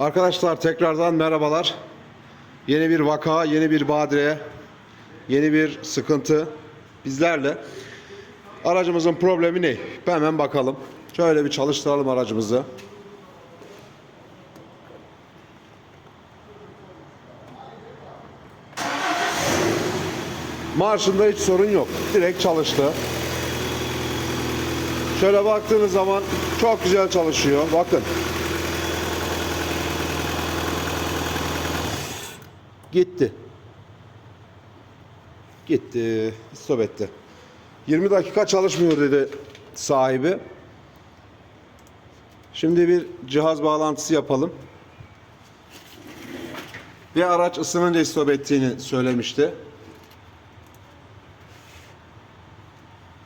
Arkadaşlar tekrardan merhabalar. Yeni bir vaka, yeni bir badire, yeni bir sıkıntı bizlerle. Aracımızın problemi ne? Hemen bakalım. Şöyle bir çalıştıralım aracımızı. Marşında hiç sorun yok. Direkt çalıştı. Şöyle baktığınız zaman çok güzel çalışıyor. Bakın. Gitti. Gitti. Stop etti. 20 dakika çalışmıyor dedi sahibi. Şimdi bir cihaz bağlantısı yapalım. Ve araç ısınınca stop ettiğini söylemişti.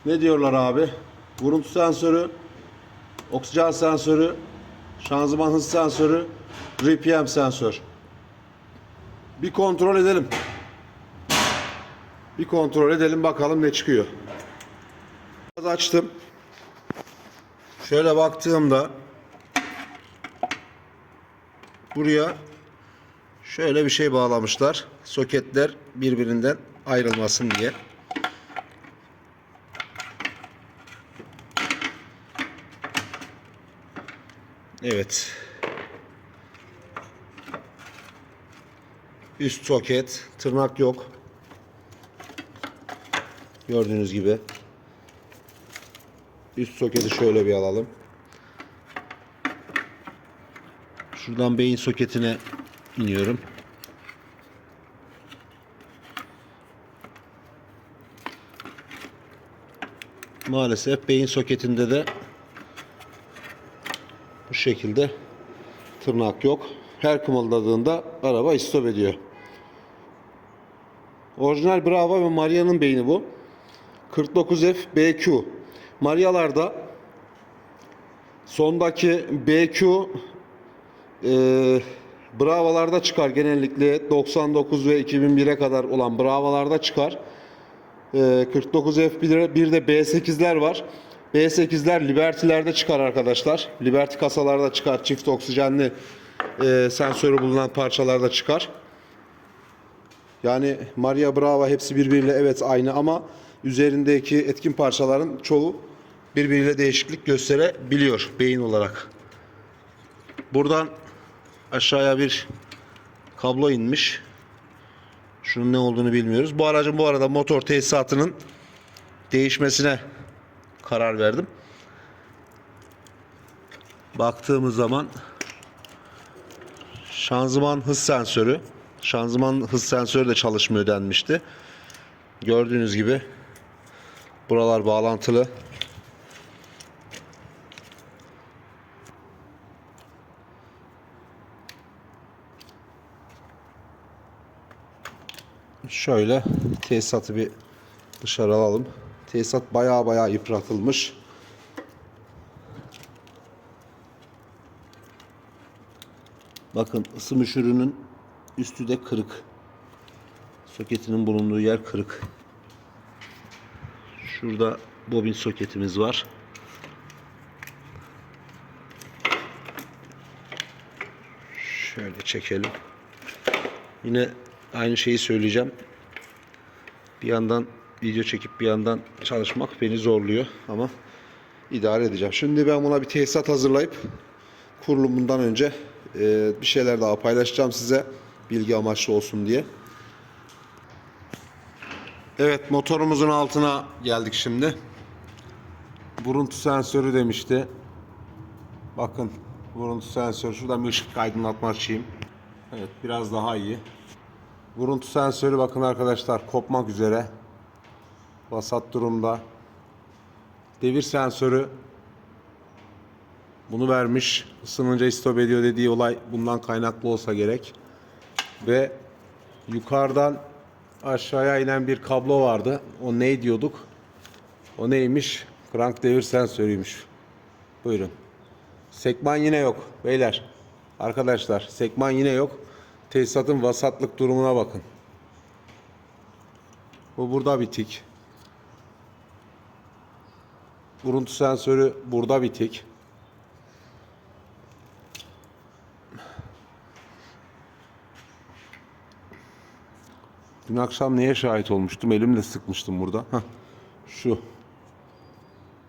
Ne diyorlar abi? Vuruntu sensörü, oksijen sensörü, şanzıman hız sensörü, RPM sensör. Bir kontrol edelim. Bir kontrol edelim bakalım ne çıkıyor. Biraz açtım. Şöyle baktığımda buraya şöyle bir şey bağlamışlar. Soketler birbirinden ayrılmasın diye. Evet. Üst soket, tırnak yok. Gördüğünüz gibi. Üst soketi şöyle bir alalım. Şuradan beyin soketine iniyorum. Maalesef beyin soketinde de bu şekilde tırnak yok. Her kımıldadığında araba istop ediyor. Orijinal Brava ve Maria'nın beyni bu. 49F BQ. Maria'larda sondaki BQ e, Bravo'larda çıkar genellikle 99 ve 2001'e kadar olan Bravo'larda çıkar. E, 49F bir, bir de B8'ler var. B8'ler Liberty'lerde çıkar arkadaşlar. Liberty kasalarda çıkar. Çift oksijenli e, sensörü bulunan parçalarda çıkar. Yani Maria Brava hepsi birbiriyle evet aynı ama üzerindeki etkin parçaların çoğu birbiriyle değişiklik gösterebiliyor beyin olarak. Buradan aşağıya bir kablo inmiş. Şunun ne olduğunu bilmiyoruz. Bu aracın bu arada motor tesisatının değişmesine karar verdim. Baktığımız zaman şanzıman hız sensörü şanzıman hız sensörü de çalışmıyor denmişti. Gördüğünüz gibi buralar bağlantılı. Şöyle tesisatı bir dışarı alalım. Tesisat baya baya yıpratılmış. Bakın ısı müşürünün üstü de kırık. Soketinin bulunduğu yer kırık. Şurada bobin soketimiz var. Şöyle çekelim. Yine aynı şeyi söyleyeceğim. Bir yandan video çekip bir yandan çalışmak beni zorluyor ama idare edeceğim. Şimdi ben buna bir tesisat hazırlayıp kurulumundan önce e, bir şeyler daha paylaşacağım size bilgi amaçlı olsun diye. Evet motorumuzun altına geldik şimdi. Buruntu sensörü demişti. Bakın buruntu sensörü. Şuradan bir ışık aydınlatma açayım. Evet biraz daha iyi. Vuruntu sensörü bakın arkadaşlar kopmak üzere. Vasat durumda. Devir sensörü bunu vermiş. Isınınca istop ediyor dediği olay bundan kaynaklı olsa gerek. Ve yukarıdan aşağıya inen bir kablo vardı. O ne diyorduk? O neymiş? Crank devir sensörüymüş. Buyurun. Sekman yine yok beyler. Arkadaşlar sekman yine yok. Tesisatın vasatlık durumuna bakın. Bu burada bitik. Vuruntu sensörü burada bitik. Dün akşam neye şahit olmuştum? Elimle sıkmıştım burada. Hah, şu.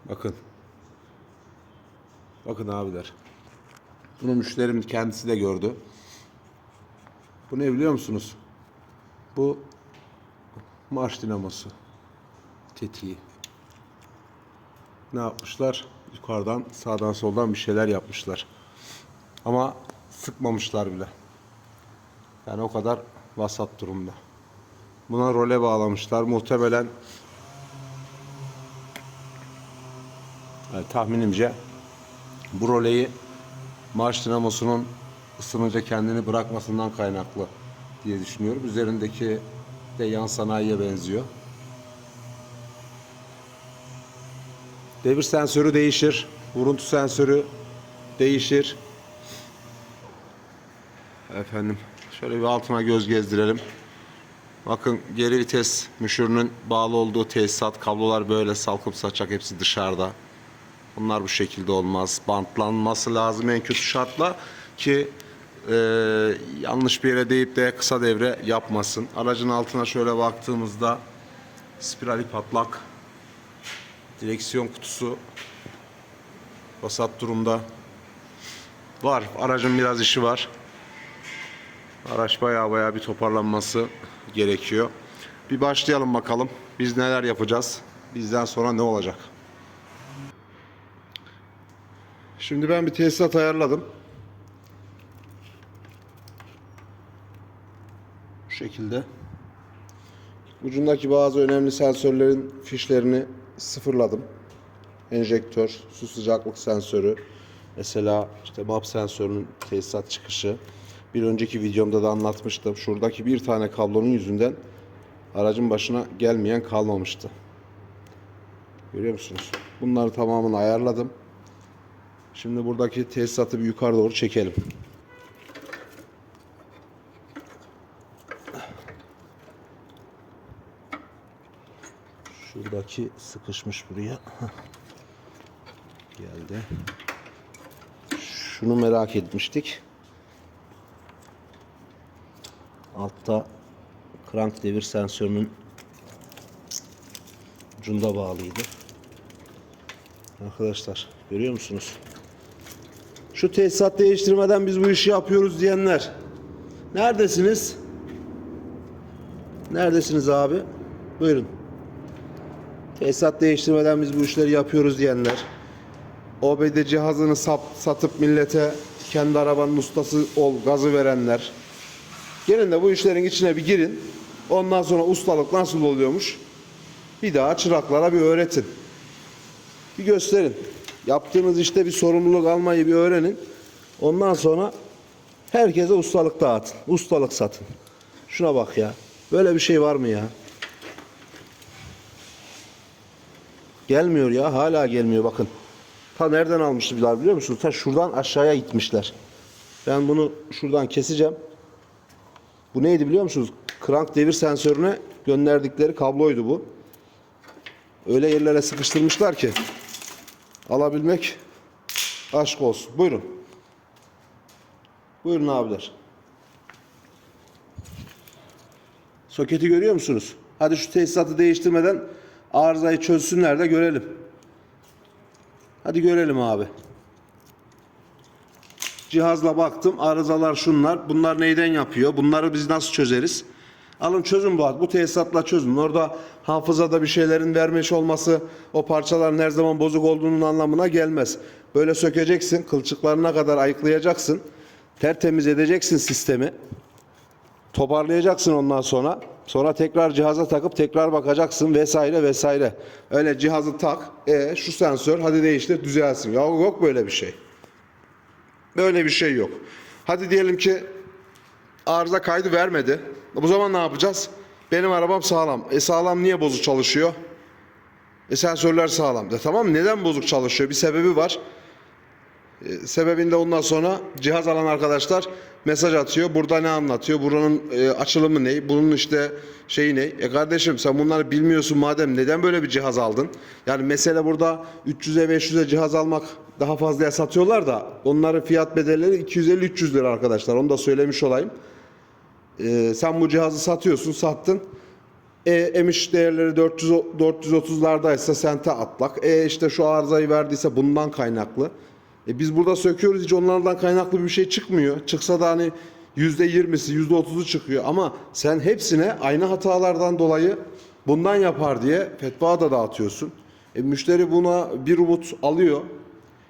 Bakın. Bakın abiler. Bunu müşterim kendisi de gördü. Bu ne biliyor musunuz? Bu marş dinamosu. Tetiği. Ne yapmışlar? Yukarıdan sağdan soldan bir şeyler yapmışlar. Ama sıkmamışlar bile. Yani o kadar vasat durumda. Buna role bağlamışlar. Muhtemelen yani tahminimce bu roleyi marş dinamosunun ısınınca kendini bırakmasından kaynaklı diye düşünüyorum. Üzerindeki de yan sanayiye benziyor. Devir sensörü değişir. Vuruntu sensörü değişir. Efendim şöyle bir altına göz gezdirelim. Bakın geri vites müşürünün bağlı olduğu tesisat kablolar böyle salkım saçak hepsi dışarıda. Bunlar bu şekilde olmaz. Bantlanması lazım en kötü şartla ki e, yanlış bir yere deyip de kısa devre yapmasın. Aracın altına şöyle baktığımızda spirali patlak, direksiyon kutusu vasat durumda. Var. Aracın biraz işi var. Araç baya baya bir toparlanması gerekiyor. Bir başlayalım bakalım. Biz neler yapacağız? Bizden sonra ne olacak? Şimdi ben bir tesisat ayarladım. Bu şekilde. Ucundaki bazı önemli sensörlerin fişlerini sıfırladım. Enjektör, su sıcaklık sensörü, mesela işte map sensörünün tesisat çıkışı. Bir önceki videomda da anlatmıştım. Şuradaki bir tane kablonun yüzünden aracın başına gelmeyen kalmamıştı. Görüyor musunuz? Bunları tamamını ayarladım. Şimdi buradaki tesisatı bir yukarı doğru çekelim. Şuradaki sıkışmış buraya. Geldi. Şunu merak etmiştik. Altta crank devir sensörünün ucunda bağlıydı. Arkadaşlar görüyor musunuz? Şu tesisat değiştirmeden biz bu işi yapıyoruz diyenler. Neredesiniz? Neredesiniz abi? Buyurun. Tesisat değiştirmeden biz bu işleri yapıyoruz diyenler. OBD cihazını sap, satıp millete kendi arabanın ustası ol gazı verenler. Gelin de bu işlerin içine bir girin. Ondan sonra ustalık nasıl oluyormuş? Bir daha çıraklara bir öğretin. Bir gösterin. Yaptığınız işte bir sorumluluk almayı bir öğrenin. Ondan sonra herkese ustalık dağıtın. Ustalık satın. Şuna bak ya. Böyle bir şey var mı ya? Gelmiyor ya. Hala gelmiyor bakın. Ta nereden almışlar biliyor musunuz? Ta şuradan aşağıya gitmişler. Ben bunu şuradan keseceğim. Bu neydi biliyor musunuz? Crank devir sensörüne gönderdikleri kabloydu bu. Öyle yerlere sıkıştırmışlar ki alabilmek aşk olsun. Buyurun. Buyurun abiler. Soketi görüyor musunuz? Hadi şu tesisatı değiştirmeden arızayı çözsünler de görelim. Hadi görelim abi. Cihazla baktım. Arızalar şunlar. Bunlar neyden yapıyor? Bunları biz nasıl çözeriz? Alın çözün bu. Bu tesisatla çözün. Orada hafızada bir şeylerin vermiş olması o parçaların her zaman bozuk olduğunun anlamına gelmez. Böyle sökeceksin. Kılçıklarına kadar ayıklayacaksın. Tertemiz edeceksin sistemi. Toparlayacaksın ondan sonra. Sonra tekrar cihaza takıp tekrar bakacaksın vesaire vesaire. Öyle cihazı tak. E şu sensör hadi değiştir düzelsin. Ya yok böyle bir şey. Böyle bir şey yok. Hadi diyelim ki arıza kaydı vermedi. Bu zaman ne yapacağız? Benim arabam sağlam. E sağlam niye bozuk çalışıyor? E sensörler sağlam. De tamam neden bozuk çalışıyor? Bir sebebi var. E, sebebinde ondan sonra cihaz alan arkadaşlar mesaj atıyor. Burada ne anlatıyor? Buranın e, açılımı ne? Bunun işte şeyi ne? E kardeşim sen bunları bilmiyorsun madem neden böyle bir cihaz aldın? Yani mesele burada 300'e 500'e cihaz almak daha fazlaya satıyorlar da onların fiyat bedelleri 250-300 lira arkadaşlar. Onu da söylemiş olayım. Ee, sen bu cihazı satıyorsun, sattın. E, emiş değerleri 400 o- 430'lardaysa sente atlak. E işte şu arızayı verdiyse bundan kaynaklı. E biz burada söküyoruz hiç onlardan kaynaklı bir şey çıkmıyor. Çıksa da hani %20'si %30'u çıkıyor ama sen hepsine aynı hatalardan dolayı bundan yapar diye fetva da dağıtıyorsun. E müşteri buna bir umut alıyor.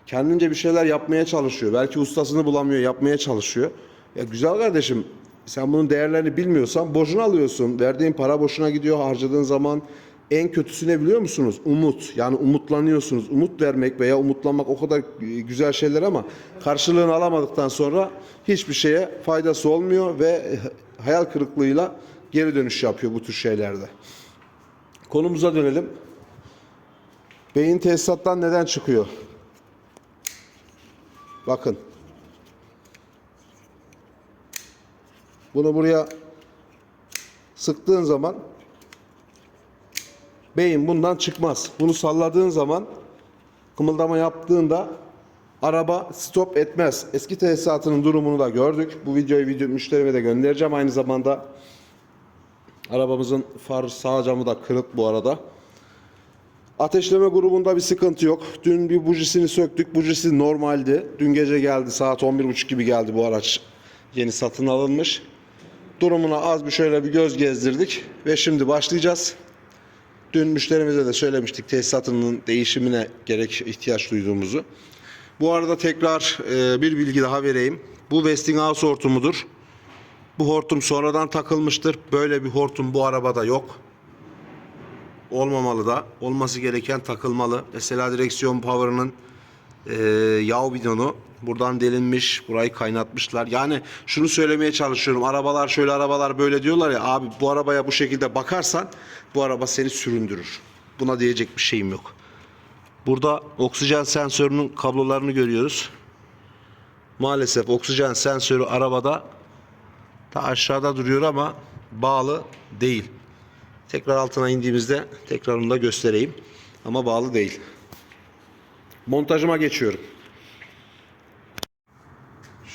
Kendince bir şeyler yapmaya çalışıyor. Belki ustasını bulamıyor, yapmaya çalışıyor. Ya güzel kardeşim, sen bunun değerlerini bilmiyorsan boşuna alıyorsun. Verdiğin para boşuna gidiyor, harcadığın zaman en kötüsü ne biliyor musunuz? Umut. Yani umutlanıyorsunuz. Umut vermek veya umutlanmak o kadar güzel şeyler ama karşılığını alamadıktan sonra hiçbir şeye faydası olmuyor ve hayal kırıklığıyla geri dönüş yapıyor bu tür şeylerde. Konumuza dönelim. Beyin tesisattan neden çıkıyor? Bakın. Bunu buraya sıktığın zaman beyin bundan çıkmaz. Bunu salladığın zaman kımıldama yaptığında araba stop etmez. Eski tesisatının durumunu da gördük. Bu videoyu video müşterime de göndereceğim. Aynı zamanda arabamızın far sağ camı da kırık bu arada. Ateşleme grubunda bir sıkıntı yok. Dün bir bujisini söktük. Bujisi normaldi. Dün gece geldi. Saat 11.30 gibi geldi bu araç. Yeni satın alınmış. Durumuna az bir şöyle bir göz gezdirdik. Ve şimdi başlayacağız. Dün müşterimize de söylemiştik tesisatının değişimine gerek ihtiyaç duyduğumuzu. Bu arada tekrar e, bir bilgi daha vereyim. Bu Westinghouse hortumudur. Bu hortum sonradan takılmıştır. Böyle bir hortum bu arabada yok olmamalı da olması gereken takılmalı. Mesela direksiyon power'ının e, yağ bidonu buradan delinmiş, burayı kaynatmışlar. Yani şunu söylemeye çalışıyorum. Arabalar şöyle arabalar böyle diyorlar ya abi bu arabaya bu şekilde bakarsan bu araba seni süründürür. Buna diyecek bir şeyim yok. Burada oksijen sensörünün kablolarını görüyoruz. Maalesef oksijen sensörü arabada ta aşağıda duruyor ama bağlı değil. Tekrar altına indiğimizde tekrar onu da göstereyim. Ama bağlı değil. Montajıma geçiyorum.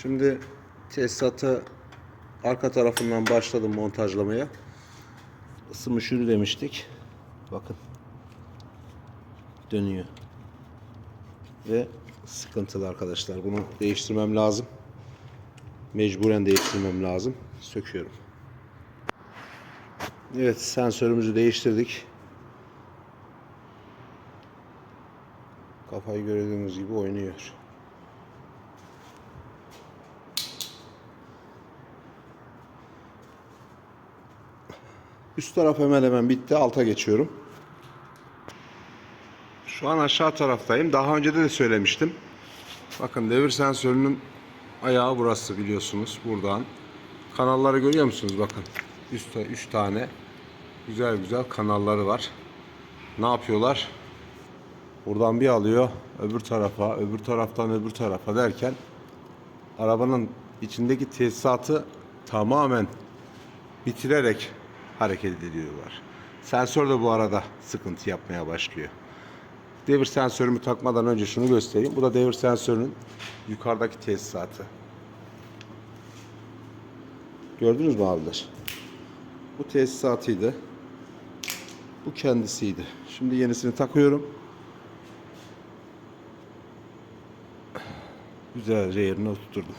Şimdi tesisatı arka tarafından başladım montajlamaya. Isınmış yürü demiştik. Bakın. Dönüyor. Ve sıkıntılı arkadaşlar. Bunu değiştirmem lazım. Mecburen değiştirmem lazım. Söküyorum. Evet sensörümüzü değiştirdik. Kafayı gördüğünüz gibi oynuyor. Üst taraf hemen hemen bitti. Alta geçiyorum. Şu an aşağı taraftayım. Daha önce de, söylemiştim. Bakın devir sensörünün ayağı burası biliyorsunuz. Buradan. Kanalları görüyor musunuz? Bakın. Üstte 3 tane güzel güzel kanalları var. Ne yapıyorlar? Buradan bir alıyor öbür tarafa, öbür taraftan öbür tarafa derken arabanın içindeki tesisatı tamamen bitirerek hareket ediyorlar. Sensör de bu arada sıkıntı yapmaya başlıyor. Devir sensörümü takmadan önce şunu göstereyim. Bu da devir sensörünün yukarıdaki tesisatı. Gördünüz mü abiler? Bu tesisatıydı. Bu kendisiydi. Şimdi yenisini takıyorum. Güzelce yerine oturturdum.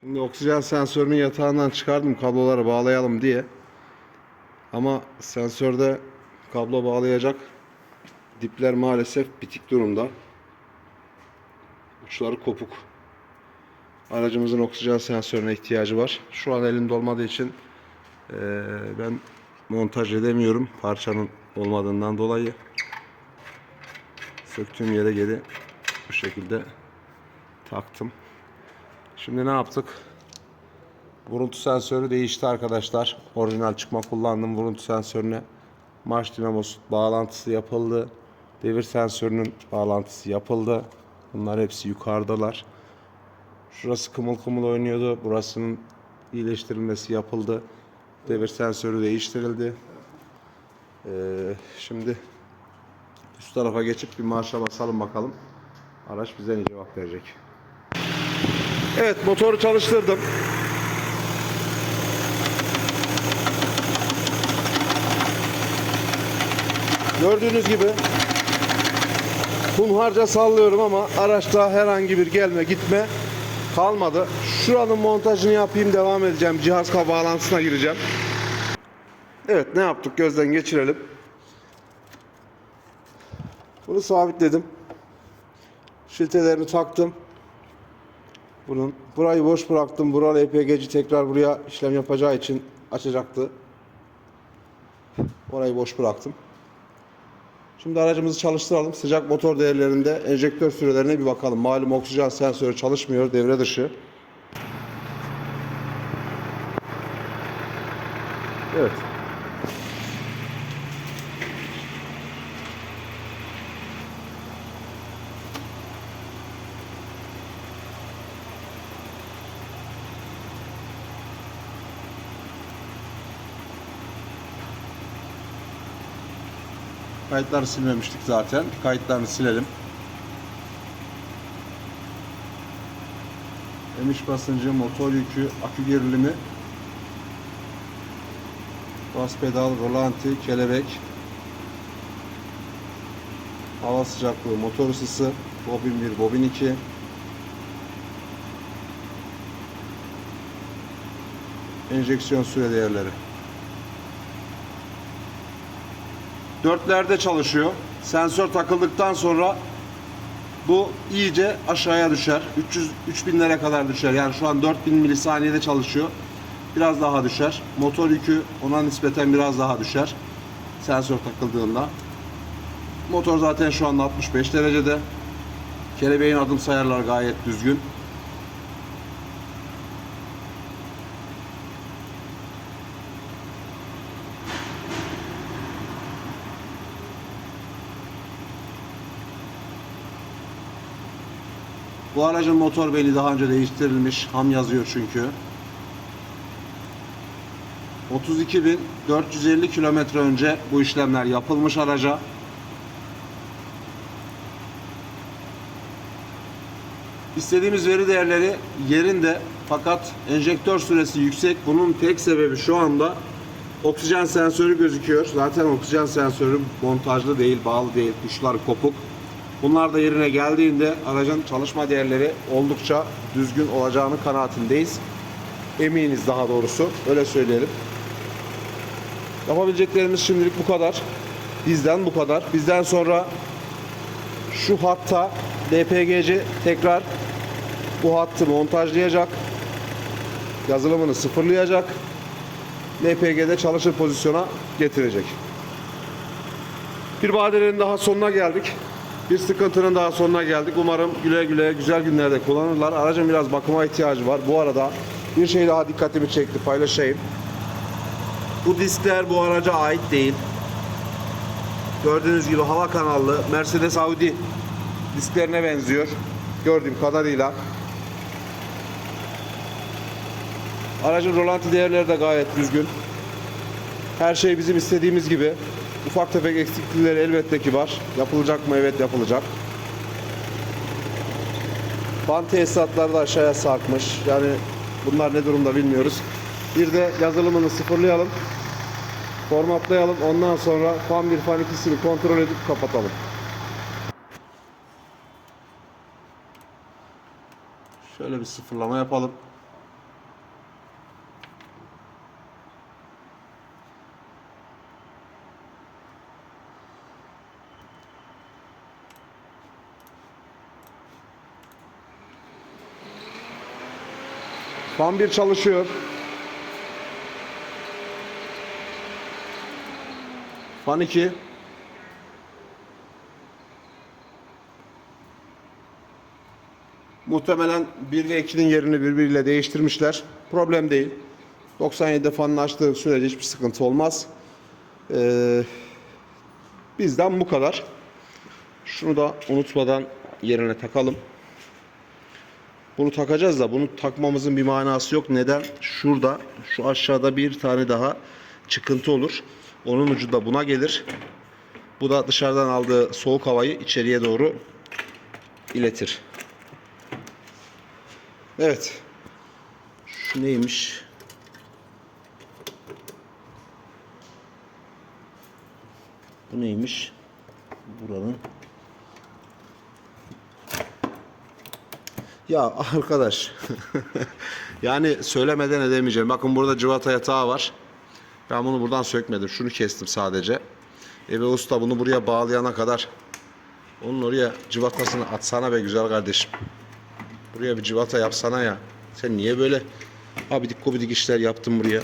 Şimdi oksijen sensörünün yatağından çıkardım kabloları bağlayalım diye. Ama sensörde kablo bağlayacak dipler maalesef bitik durumda. Uçları kopuk. Aracımızın oksijen sensörüne ihtiyacı var. Şu an elimde olmadığı için eee, ben montaj edemiyorum parçanın olmadığından dolayı. Söktüğüm yere geri bu şekilde taktım. Şimdi ne yaptık? Vuruntu sensörü değişti arkadaşlar. Orijinal çıkma kullandım vuruntu sensörüne. Marş dinamosu bağlantısı yapıldı. Devir sensörünün bağlantısı yapıldı. Bunlar hepsi yukarıdalar. Şurası kımıl kımıl oynuyordu. Burasının iyileştirilmesi yapıldı devir sensörü değiştirildi. Ee, şimdi üst tarafa geçip bir marşa basalım bakalım. Araç bize ne cevap verecek. Evet motoru çalıştırdım. Gördüğünüz gibi hunharca sallıyorum ama araçta herhangi bir gelme gitme kalmadı. Şuranın montajını yapayım devam edeceğim. Cihaz bağlantısına gireceğim. Evet ne yaptık gözden geçirelim. Bunu sabitledim. Şiltelerini taktım. Bunun burayı boş bıraktım. Buralı EPG'ci tekrar buraya işlem yapacağı için açacaktı. Orayı boş bıraktım. Şimdi aracımızı çalıştıralım. Sıcak motor değerlerinde enjektör sürelerine bir bakalım. Malum oksijen sensörü çalışmıyor, devre dışı. Evet. Kayıtları silmemiştik zaten. Kayıtlarını silelim. Emiş basıncı, motor yükü, akü gerilimi, bas pedal, rolanti, kelebek, hava sıcaklığı, motor ısısı, bobin 1, bobin 2, enjeksiyon süre değerleri. Dörtlerde çalışıyor. Sensör takıldıktan sonra bu iyice aşağıya düşer. 300 3000'lere kadar düşer. Yani şu an 4000 milisaniyede çalışıyor. Biraz daha düşer. Motor yükü ona nispeten biraz daha düşer. Sensör takıldığında. Motor zaten şu anda 65 derecede. Kelebeğin adım sayarlar gayet düzgün. Bu aracın motor beli daha önce değiştirilmiş. Ham yazıyor çünkü. 32.450 kilometre önce bu işlemler yapılmış araca. İstediğimiz veri değerleri yerinde fakat enjektör süresi yüksek. Bunun tek sebebi şu anda oksijen sensörü gözüküyor. Zaten oksijen sensörü montajlı değil, bağlı değil. Tuşlar kopuk. Bunlar da yerine geldiğinde aracın çalışma değerleri oldukça düzgün olacağını kanaatindeyiz. Eminiz daha doğrusu. Öyle söyleyelim. Yapabileceklerimiz şimdilik bu kadar. Bizden bu kadar. Bizden sonra şu hatta DPGC tekrar bu hattı montajlayacak. Yazılımını sıfırlayacak. LPG'de çalışır pozisyona getirecek. Bir badirenin daha sonuna geldik. Bir sıkıntının daha sonuna geldik. Umarım güle güle güzel günlerde kullanırlar. Aracın biraz bakıma ihtiyacı var. Bu arada bir şey daha dikkatimi çekti paylaşayım. Bu diskler bu araca ait değil. Gördüğünüz gibi hava kanallı Mercedes Audi disklerine benziyor. Gördüğüm kadarıyla. Aracın rolanti değerleri de gayet düzgün. Her şey bizim istediğimiz gibi. Ufak tefek eksiklikleri elbette ki var. Yapılacak mı? Evet yapılacak. Fan tesisatları da aşağıya sarkmış. Yani bunlar ne durumda bilmiyoruz. Bir de yazılımını sıfırlayalım. Formatlayalım. Ondan sonra fan 1 fan 2'sini kontrol edip kapatalım. Şöyle bir sıfırlama yapalım. Fan 1 çalışıyor. Fan 2. Muhtemelen 1 ve 2'nin yerini birbiriyle değiştirmişler. Problem değil. 97'de fanını açtığı sürece hiçbir sıkıntı olmaz. Ee, bizden bu kadar. Şunu da unutmadan yerine takalım. Bunu takacağız da bunu takmamızın bir manası yok. Neden? Şurada, şu aşağıda bir tane daha çıkıntı olur. Onun ucu da buna gelir. Bu da dışarıdan aldığı soğuk havayı içeriye doğru iletir. Evet. Şu neymiş? Bu neymiş? buranın. Ya arkadaş. yani söylemeden edemeyeceğim. Bakın burada cıvata yatağı var. Ben bunu buradan sökmedim. Şunu kestim sadece. E usta bunu buraya bağlayana kadar onun oraya cıvatasını atsana be güzel kardeşim. Buraya bir cıvata yapsana ya. Sen niye böyle abidik gubidik işler yaptın buraya?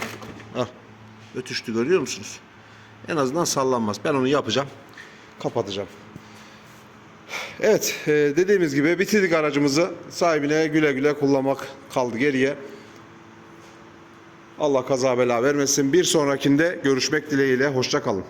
Al. Ötüştü görüyor musunuz? En azından sallanmaz. Ben onu yapacağım. Kapatacağım. Evet, e, dediğimiz gibi bitirdik aracımızı. Sahibine güle güle kullanmak kaldı geriye. Allah kaza bela vermesin. Bir sonrakinde görüşmek dileğiyle. Hoşça kalın.